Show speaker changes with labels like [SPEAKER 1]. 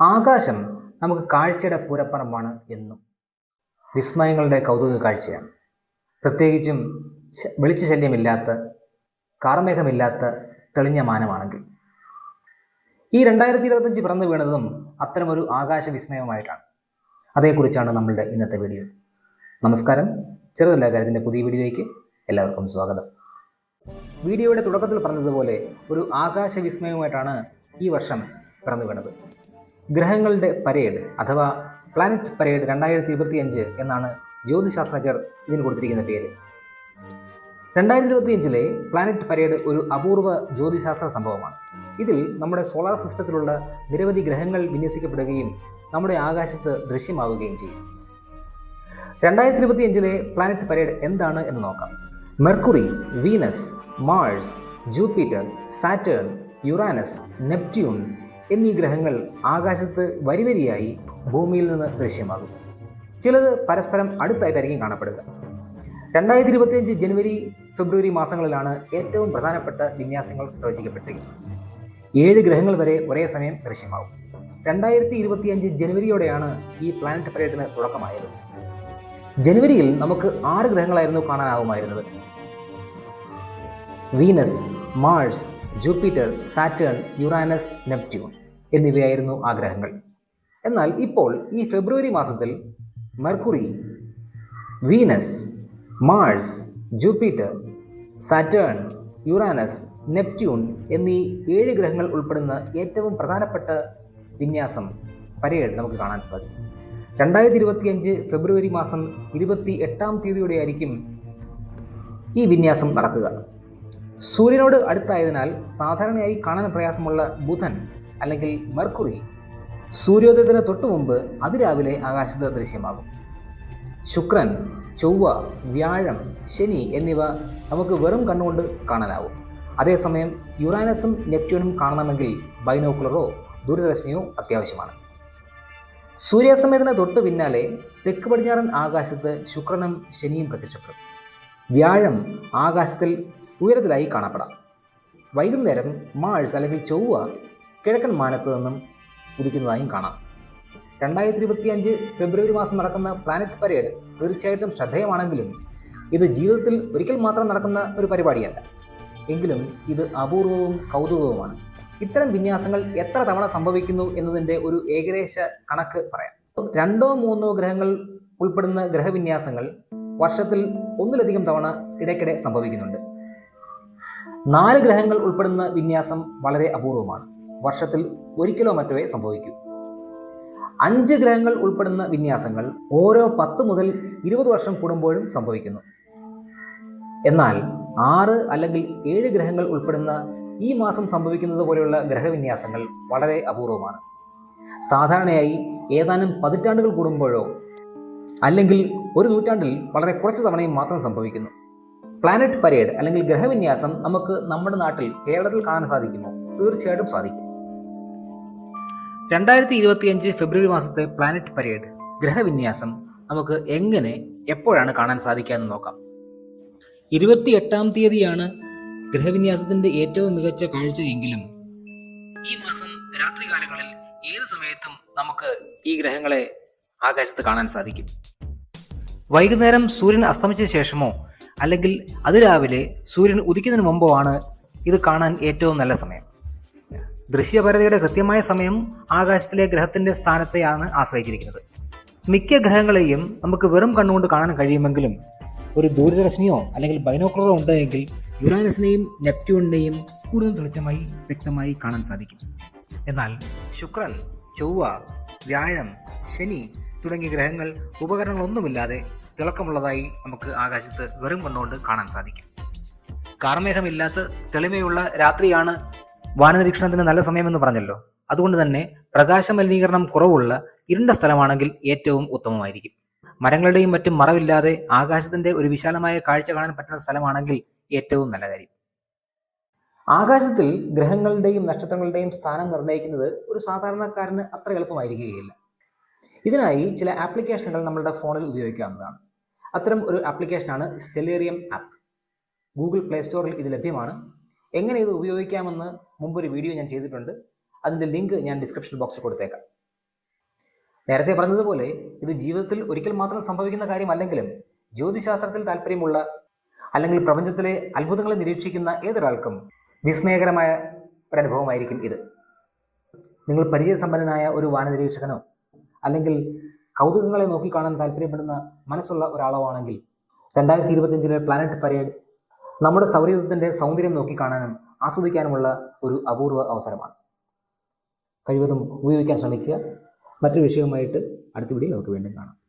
[SPEAKER 1] ആകാശം നമുക്ക് കാഴ്ചയുടെ പൂരപ്പറമ്പാണ് എന്നും. വിസ്മയങ്ങളുടെ കൗതുക കാഴ്ചയാണ്. പ്രത്യേകിച്ചും വെളിച്ച വെളിച്ചശല്യമില്ലാത്ത കാർമേഘമില്ലാത്ത തെളിഞ്ഞ മാനമാണെങ്കിൽ. ഈ രണ്ടായിരത്തി ഇരുപത്തഞ്ച് പിറന്നു വീണതും അത്തരമൊരു ആകാശ വിസ്മയമായിട്ടാണ് അതേക്കുറിച്ചാണ് നമ്മളുടെ ഇന്നത്തെ വീഡിയോ. നമസ്കാരം. ചെറുതല്ല കാര്യത്തിന്റെ പുതിയ വീഡിയോയിലേക്ക് എല്ലാവർക്കും സ്വാഗതം. വീഡിയോയുടെ തുടക്കത്തിൽ പറഞ്ഞതുപോലെ ഒരു ആകാശ വിസ്മയമായിട്ടാണ് ഈ വർഷം പിറന്നു വീണത്. ഗ്രഹങ്ങളുടെ പരേഡ് അഥവാ പ്ലാനറ്റ് പരേഡ് രണ്ടായിരത്തി ഇരുപത്തിയഞ്ച് എന്നാണ് ജ്യോതിശാസ്ത്രജ്ഞർ ഇതിന് കൊടുത്തിരിക്കുന്ന പേര്. രണ്ടായിരത്തി ഇരുപത്തിയഞ്ചിലെ പ്ലാനറ്റ് പരേഡ് ഒരു അപൂർവ ജ്യോതിശാസ്ത്ര സംഭവമാണ്. ഇതിൽ നമ്മുടെ സോളാർ സിസ്റ്റത്തിലുള്ള നിരവധി ഗ്രഹങ്ങൾ വിന്യസിക്കപ്പെടുകയും നമ്മുടെ ആകാശത്ത് ദൃശ്യമാവുകയും ചെയ്യും. രണ്ടായിരത്തി ഇരുപത്തിയഞ്ചിലെ പ്ലാനറ്റ് പരേഡ് എന്താണ് എന്ന് നോക്കാം. Mercury Venus Mars Jupiter Saturn Uranus Neptune എന്നീ ഗ്രഹങ്ങൾ ആകാശത്ത് വരിവരിയായി ഭൂമിയിൽ നിന്ന് ദൃശ്യമാകും ചിലത് പരസ്പരം അടുത്തായിട്ടായിരിക്കും കാണപ്പെടുക. രണ്ടായിരത്തി ഇരുപത്തിയഞ്ച് ജനുവരി ഫെബ്രുവരി മാസങ്ങളിലാണ് ഏറ്റവും പ്രധാനപ്പെട്ട വിന്യാസങ്ങൾ പ്രവചിക്കപ്പെട്ടിരിക്കുന്നത്. ഏഴ് ഗ്രഹങ്ങൾ വരെ ഒരേ സമയം ദൃശ്യമാകും. രണ്ടായിരത്തി ഇരുപത്തിയഞ്ച് ജനുവരിയോടെയാണ് ഈ പ്ലാനറ്റ് പരേഡിന് തുടക്കമായത്. ജനുവരിയിൽ നമുക്ക് ആറ് ഗ്രഹങ്ങളായിരുന്നു കാണാനാവുമായിരുന്നത് Venus Mars Jupiter Saturn Uranus Neptune എന്നിവയായിരുന്നു ആ ഗ്രഹങ്ങൾ എന്നാൽ ഇപ്പോൾ ഈ ഫെബ്രുവരി മാസത്തിൽ Mercury Venus Mars Jupiter Saturn Uranus Neptune എന്നീ ഏഴ് ഗ്രഹങ്ങൾ ഉൾപ്പെടുന്ന ഏറ്റവും പ്രധാനപ്പെട്ട വിന്യാസം പരേഡ് നമുക്ക് കാണാൻ സാധിക്കും. രണ്ടായിരത്തി ഇരുപത്തിയഞ്ച് ഫെബ്രുവരി മാസം ഇരുപത്തി എട്ടാം തീയതിയോടെയായിരിക്കും ഈ വിന്യാസം നടക്കുക. സൂര്യനോട് അടുത്തായതിനാൽ സാധാരണയായി കാണാൻ പ്രയാസമുള്ള ബുധൻ അല്ലെങ്കിൽ മെർക്കുറി സൂര്യോദയത്തിന് തൊട്ടു മുമ്പ് അതിരാവിലെ ആകാശത്ത് ദൃശ്യമാകും. ശുക്രൻ ചൊവ്വ വ്യാഴം ശനി എന്നിവ നമുക്ക് വെറും കണ്ണുകൊണ്ട് കാണാനാവും. അതേസമയം യുറാനസും നെപ്റ്റ്യൂണും കാണണമെങ്കിൽ ബൈനോക്കുലറോ ദൂരദർശിനിയോ അത്യാവശ്യമാണ്. സൂര്യാസമയത്തിന് തൊട്ട് പിന്നാലെ തെക്ക് പടിഞ്ഞാറൻ ആകാശത്ത് ശുക്രനും ശനിയും പ്രത്യക്ഷപ്പെടും. വ്യാഴം ആകാശത്തിൽ ഉയരത്തിലായി കാണപ്പെടാം. വൈകുന്നേരം മാഴ്സ് അല്ലെങ്കിൽ ചൊവ്വ കിഴക്കൻ മാനത്ത് നിന്നും ഉദിക്കുന്നതായും കാണാം. രണ്ടായിരത്തി ഇരുപത്തിയഞ്ച് ഫെബ്രുവരി മാസം നടക്കുന്ന പ്ലാനറ്റ് പരേഡ് തീർച്ചയായിട്ടും ശ്രദ്ധേയമാണെങ്കിലും ഇത് ജീവിതത്തിൽ ഒരിക്കൽ മാത്രം നടക്കുന്ന ഒരു പരിപാടിയല്ല. എങ്കിലും ഇത് അപൂർവവും കൗതുകവുമാണ്. ഇത്തരം വിന്യാസങ്ങൾ എത്ര തവണ സംഭവിക്കുന്നു എന്നതിന്റെ ഒരു ഏകദേശ കണക്ക് പറയാം. രണ്ടോ മൂന്നോ ഗ്രഹങ്ങൾ ഉൾപ്പെടുന്ന ഗ്രഹവിന്യാസങ്ങൾ വർഷത്തിൽ ഒന്നിലധികം തവണ ഇടയ്ക്കിടെ സംഭവിക്കുന്നുണ്ട്. നാല് ഗ്രഹങ്ങൾ ഉൾപ്പെടുന്ന വിന്യാസം വളരെ അപൂർവമാണ്. വർഷത്തിൽ ഒരിക്കലോ മറ്റോവേ സംഭവിക്കൂ. അഞ്ച് ഗ്രഹങ്ങൾ ഉൾപ്പെടുന്ന വിന്യാസങ്ങൾ ഓരോ പത്ത് മുതൽ ഇരുപത് വർഷം കൂടുമ്പോഴും സംഭവിക്കുന്നു. എന്നാൽ ആറ് അല്ലെങ്കിൽ ഏഴ് ഗ്രഹങ്ങൾ ഉൾപ്പെടുന്ന ഈ മാസം സംഭവിക്കുന്നത് പോലെയുള്ള ഗ്രഹവിന്യാസങ്ങൾ വളരെ അപൂർവമാണ്. സാധാരണയായി ഏതാനും പതിറ്റാണ്ടുകൾ കൂടുമ്പോഴോ അല്ലെങ്കിൽ ഒരു നൂറ്റാണ്ടിൽ വളരെ കുറച്ച് തവണയും മാത്രം സംഭവിക്കുന്നു. പ്ലാനറ്റ് പരേഡ് അല്ലെങ്കിൽ ഗ്രഹവിന്യാസം നമുക്ക് നമ്മുടെ നാട്ടിൽ കേരളത്തിൽ കാണാൻ സാധിക്കുമോ? തീർച്ചയായിട്ടും സാധിക്കും. രണ്ടായിരത്തി ഇരുപത്തിയഞ്ച് ഫെബ്രുവരി മാസത്തെ പ്ലാനറ്റ് പരേഡ് ഗ്രഹവിന്യാസം നമുക്ക് എങ്ങനെ എപ്പോഴാണ് കാണാൻ സാധിക്കുക എന്ന് നോക്കാം. ഇരുപത്തി എട്ടാം തീയതിയാണ് ഗ്രഹവിന്യാസത്തിന്റെ ഏറ്റവും മികച്ച കാഴ്ച എങ്കിലും ഈ മാസം രാത്രികാലങ്ങളിൽ ഏത് സമയത്തും നമുക്ക് ഈ ഗ്രഹങ്ങളെ ആകാശത്ത് കാണാൻ സാധിക്കും. വൈകുന്നേരം സൂര്യൻ അസ്തമിച്ച ശേഷമോ അല്ലെങ്കിൽ അതിരാവിലെ സൂര്യൻ ഉദിക്കുന്നതിന് മുമ്പോ ആണ് ഇത് കാണാൻ ഏറ്റവും നല്ല സമയം. ദൃശ്യപരതയുടെ കൃത്യമായ സമയം ആകാശത്തിലെ ഗ്രഹത്തിന്റെ സ്ഥാനത്തെയാണ് ആശ്രയിച്ചിരിക്കുന്നത്. മിക്ക ഗ്രഹങ്ങളെയും നമുക്ക് വെറും കണ്ണുകൊണ്ട് കാണാൻ കഴിയുമെങ്കിലും ഒരു ദൂരദർശിനിയോ അല്ലെങ്കിൽ ബൈനോക്കുലറോ ഉണ്ടെങ്കിൽ യുറാനസിനെയും നെപ്റ്റ്യൂണിനെയും കൂടുതൽ തെളിച്ചമായി വ്യക്തമായി കാണാൻ സാധിക്കും. എന്നാൽ ശുക്രൻ ചൊവ്വ വ്യാഴം ശനി തുടങ്ങിയ ഗ്രഹങ്ങൾ ഉപകരണങ്ങളൊന്നുമില്ലാതെ തിളക്കമുള്ളതായി നമുക്ക് ആകാശത്ത് വെറും കണ്ണുകൊണ്ട് കാണാൻ സാധിക്കും. കാർമേഘമില്ലാത്ത തെളിമയുള്ള രാത്രിയാണ് വാനനിരീക്ഷണത്തിന് നല്ല സമയമെന്ന് പറഞ്ഞല്ലോ. അതുകൊണ്ട് തന്നെ പ്രകാശ മലിനീകരണം കുറവുള്ള ഇരുണ്ട സ്ഥലമാണെങ്കിൽ ഏറ്റവും ഉത്തമമായിരിക്കും. മരങ്ങളുടെയും മറ്റും മറവില്ലാതെ ആകാശത്തിന്റെ ഒരു വിശാലമായ കാഴ്ച കാണാൻ പറ്റുന്ന സ്ഥലമാണെങ്കിൽ ഏറ്റവും നല്ല കാര്യം. ആകാശത്തിൽ ഗ്രഹങ്ങളുടെയും നക്ഷത്രങ്ങളുടെയും സ്ഥാനം നിർണയിക്കുന്നത് ഒരു സാധാരണക്കാരന് അത്ര എളുപ്പമായിരിക്കുകയില്ല. ഇതിനായി ചില ആപ്ലിക്കേഷനുകൾ നമ്മളുടെ ഫോണിൽ ഉപയോഗിക്കാവുന്നതാണ്. അത്തരം ഒരു ആപ്ലിക്കേഷനാണ് സ്റ്റെലേറിയം ആപ്പ് ഗൂഗിൾ പ്ലേ സ്റ്റോറിൽ ഇത് ലഭ്യമാണ്. എങ്ങനെ ഇത് ഉപയോഗിക്കാമെന്ന് മുമ്പൊരു വീഡിയോ ഞാൻ ചെയ്തിട്ടുണ്ട്. അതിന്റെ ലിങ്ക് ഞാൻ ഡിസ്ക്രിപ്ഷൻ ബോക്സിൽ കൊടുത്തേക്കാം. നേരത്തെ പറഞ്ഞതുപോലെ ഇത് ജീവിതത്തിൽ ഒരിക്കൽ മാത്രം സംഭവിക്കുന്ന കാര്യമല്ലെങ്കിലും ജ്യോതിശാസ്ത്രത്തിൽ താല്പര്യമുള്ള അല്ലെങ്കിൽ പ്രപഞ്ചത്തിലെ അത്ഭുതങ്ങളെ നിരീക്ഷിക്കുന്ന ഏതൊരാൾക്കും വിസ്മയകരമായ ഒരനുഭവമായിരിക്കും ഇത്. നിങ്ങൾ പരിചയസമ്പന്നനായ ഒരു വാനനിരീക്ഷകനോ അല്ലെങ്കിൽ കൗതുകങ്ങളെ നോക്കി കാണാൻ താല്പര്യപ്പെടുന്ന മനസ്സുള്ള ഒരാളാണെങ്കിൽ രണ്ടായിരത്തി ഇരുപത്തിയഞ്ചിലെ പ്ലാനറ്റ് പരേഡ് നമ്മുടെ സൗരയൂഥത്തിന്റെ സൗന്ദര്യം നോക്കി കാണാനും ആസ്വദിക്കാനുമുള്ള ഒരു അപൂർവ അവസരമാണ്. കഴിവതും ഉപയോഗിക്കാൻ ശ്രമിക്കുക. മറ്റൊരു വിഷയവുമായിട്ട് അടുത്ത നമുക്ക് വീണ്ടും കാണാം.